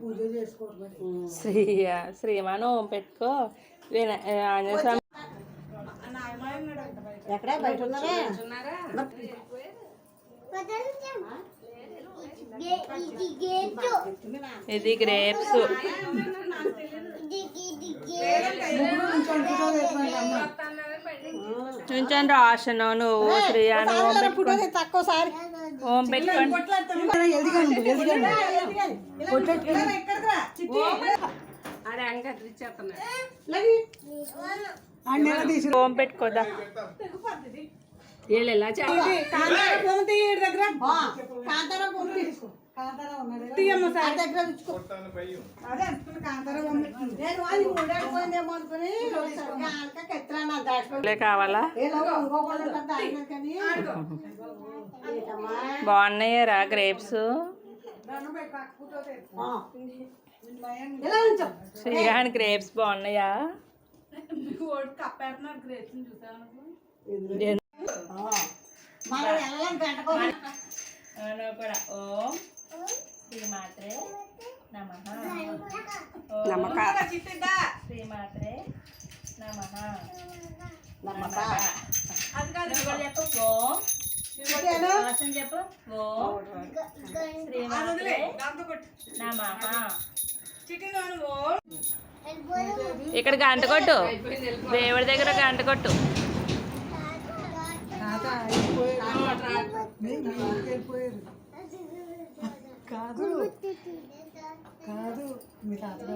పూజ చేసుకోరు మరి. శ్రీ శ్రీమాను ఓం పెట్టుకో. ఆంజనేయ స్వామి. ఎక్కడ? బయట ఉన్నారా ఇది గ్రేప్స్. నుంచొని రాసను నువ్వు శ్రీ అని ఓం పెట్టుకో తక్కువ సారి. ఓం. పెట్టుకోండి ఓం పెట్టుకోదా సార్. దగ్గర ఉంచుకో. అదే అనుకున్న కాంతారా అది మూడేళ్ళిపోయిందేమో కావాలా? బాగున్నాయరా గ్రేప్స్? శ్రీయాన్ గ్రేప్స్ బాగున్నాయా? ఓం. శ్రీమాత్రే నమః. నమక శ్రీమాత్రే నమః. నమ్మక. చెప్పు. ఓం వాసన చెప్పు ఓం శ్రీమాత్రే నమః ఇక్కడ గంట కొట్టు. దేవుడి దగ్గర గంట కొట్టు. కాదు. కాదు. మీ తాత